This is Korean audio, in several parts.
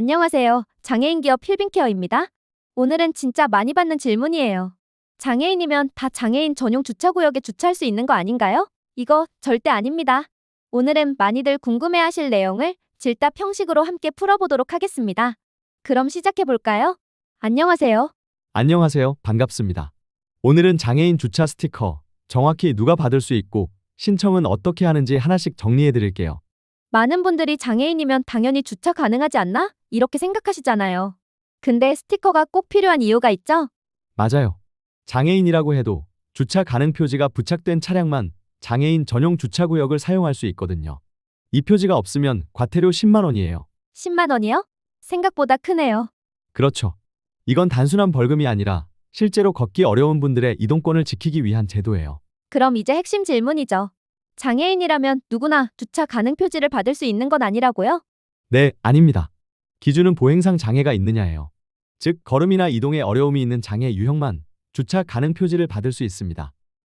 안녕하세요. 장애인 기업 힐빈케어입니다. 오늘은 진짜 많이 받는 질문이에요. 장애인이면 다 장애인 전용 주차구역에 주차할 수 있는 거 아닌가요? 이거 절대 아닙니다. 오늘은 많이들 궁금해 하실 내용을 질답 형식으로 함께 풀어보도록 하겠습니다. 그럼 시작해 볼까요? 안녕하세요. 안녕하세요. 반갑습니다. 오늘은 장애인 주차 스티커, 정확히 누가 받을 수 있고, 신청은 어떻게 하는지 하나씩 정리해 드릴게요. 많은 분들이 장애인이면 당연히 주차 가능하지 않나? 이렇게 생각하시잖아요. 근데 스티커가 꼭 필요한 이유가 있죠? 맞아요. 장애인이라고 해도 주차 가능 표지가 부착된 차량만 장애인 전용 주차구역을 사용할 수 있거든요. 이 표지가 없으면 과태료 10만 원이에요. 10만 원이요? 생각보다 크네요. 그렇죠. 이건 단순한 벌금이 아니라 실제로 걷기 어려운 분들의 이동권을 지키기 위한 제도예요. 그럼 이제 핵심 질문이죠. 장애인이라면 누구나 주차 가능 표지를 받을 수 있는 건 아니라고요? 네, 아닙니다. 기준은 보행상 장애가 있느냐예요. 즉, 걸음이나 이동에 어려움이 있는 장애 유형만 주차 가능 표지를 받을 수 있습니다.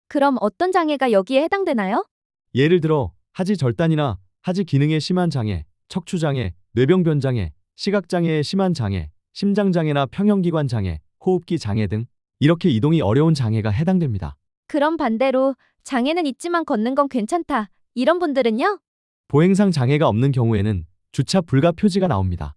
그럼 어떤 장애가 여기에 해당되나요? 예를 들어 하지 절단이나 하지 기능에 심한 장애, 척추 장애, 뇌병변 장애, 시각 장애에 심한 장애, 심장 장애나 평형기관 장애, 호흡기 장애 등 이렇게 이동이 어려운 장애가 해당됩니다. 그럼 반대로 장애는 있지만 걷는 건 괜찮다. 이런 분들은요? 보행상 장애가 없는 경우에는 주차 불가 표지가 나옵니다.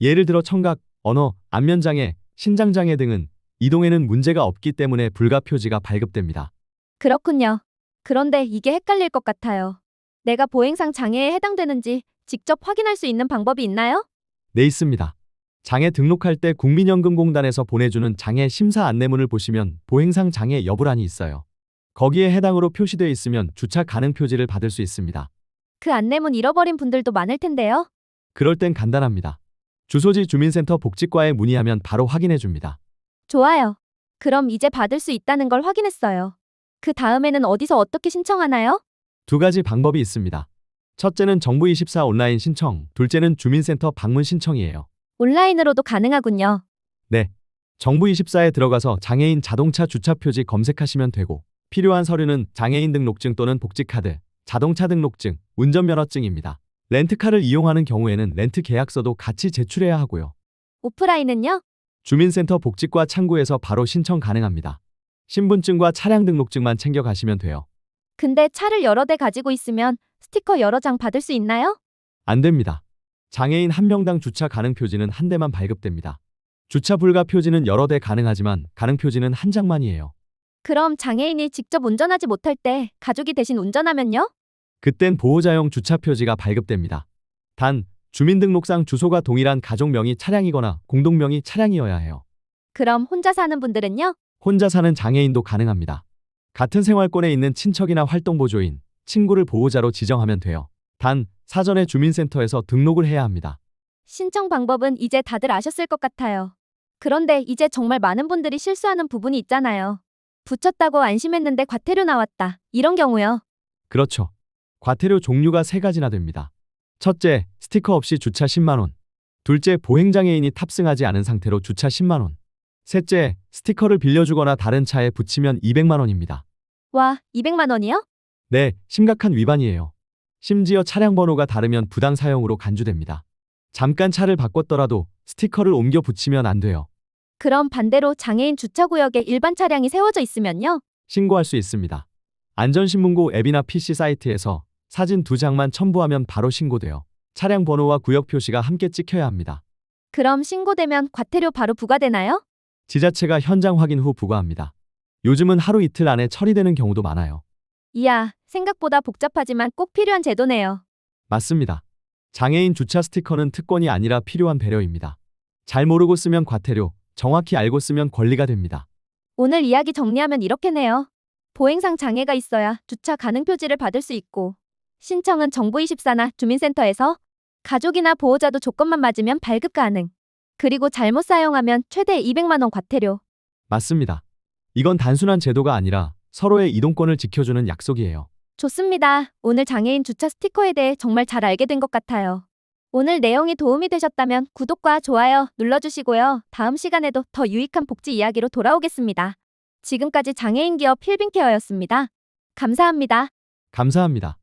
예를 들어 청각, 언어, 안면 장애, 신장 장애 등은 이동에는 문제가 없기 때문에 불가 표지가 발급됩니다. 그렇군요. 그런데 이게 헷갈릴 것 같아요. 내가 보행상 장애에 해당되는지 직접 확인할 수 있는 방법이 있나요? 네, 있습니다. 장애 등록할 때 국민연금공단에서 보내주는 장애 심사 안내문을 보시면 보행상 장애 여부란이 있어요. 거기에 해당으로 표시되어 있으면 주차 가능 표지를 받을 수 있습니다. 그 안내문 잃어버린 분들도 많을 텐데요. 그럴 땐 간단합니다. 주소지 주민센터 복지과에 문의하면 바로 확인해 줍니다. 좋아요. 그럼 이제 받을 수 있다는 걸 확인했어요. 그 다음에는 어디서 어떻게 신청하나요? 두 가지 방법이 있습니다. 첫째는 정부24 온라인 신청, 둘째는 주민센터 방문 신청이에요. 온라인으로도 가능하군요. 네. 정부24에 들어가서 장애인 자동차 주차 표지 검색하시면 되고, 필요한 서류는 장애인 등록증 또는 복지카드, 자동차 등록증, 운전면허증입니다. 렌트카를 이용하는 경우에는 렌트 계약서도 같이 제출해야 하고요. 오프라인은요? 주민센터 복지과 창구에서 바로 신청 가능합니다. 신분증과 차량 등록증만 챙겨가시면 돼요. 근데 차를 여러 대 가지고 있으면 스티커 여러 장 받을 수 있나요? 안 됩니다. 장애인 한 명당 주차 가능 표지는 한 대만 발급됩니다. 주차 불가 표지는 여러 대 가능하지만 가능 표지는 한 장만이에요. 그럼 장애인이 직접 운전하지 못할 때 가족이 대신 운전하면요? 그땐 보호자용 주차 표지가 발급됩니다. 단, 주민등록상 주소가 동일한 가족명의 차량이거나 공동명의 차량이어야 해요. 그럼 혼자 사는 분들은요? 혼자 사는 장애인도 가능합니다. 같은 생활권에 있는 친척이나 활동보조인, 친구를 보호자로 지정하면 돼요. 단, 사전에 주민센터에서 등록을 해야 합니다. 신청 방법은 이제 다들 아셨을 것 같아요. 그런데 이제 정말 많은 분들이 실수하는 부분이 있잖아요. 붙였다고 안심했는데 과태료 나왔다. 이런 경우요. 그렇죠. 과태료 종류가 세 가지나 됩니다. 첫째, 스티커 없이 주차 10만원. 둘째, 보행 장애인이 탑승하지 않은 상태로 주차 10만원. 셋째, 스티커를 빌려주거나 다른 차에 붙이면 200만원입니다. 와, 200만 원이요? 네, 심각한 위반이에요. 심지어 차량 번호가 다르면 부당 사용으로 간주됩니다. 잠깐 차를 바꿨더라도 스티커를 옮겨 붙이면 안 돼요. 그럼 반대로 장애인 주차구역에 일반 차량이 세워져 있으면요? 신고할 수 있습니다. 안전신문고 앱이나 PC 사이트에서 사진 두 장만 첨부하면 바로 신고돼요. 차량 번호와 구역 표시가 함께 찍혀야 합니다. 그럼 신고되면 과태료 바로 부과되나요? 지자체가 현장 확인 후 부과합니다. 요즘은 하루 이틀 안에 처리되는 경우도 많아요. 이야, 생각보다 복잡하지만 꼭 필요한 제도네요. 맞습니다. 장애인 주차 스티커는 특권이 아니라 필요한 배려입니다. 잘 모르고 쓰면 과태료, 정확히 알고 쓰면 권리가 됩니다. 오늘 이야기 정리하면 이렇게네요. 보행상 장애가 있어야 주차 가능 표지를 받을 수 있고, 신청은 정부24나 주민센터에서, 가족이나 보호자도 조건만 맞으면 발급 가능. 그리고 잘못 사용하면 최대 200만 원 과태료. 맞습니다. 이건 단순한 제도가 아니라 서로의 이동권을 지켜주는 약속이에요. 좋습니다. 오늘 장애인 주차 스티커에 대해 정말 잘 알게 된 것 같아요. 오늘 내용이 도움이 되셨다면 구독과 좋아요 눌러주시고요. 다음 시간에도 더 유익한 복지 이야기로 돌아오겠습니다. 지금까지 장애인 기업 필빈케어였습니다. 감사합니다. 감사합니다.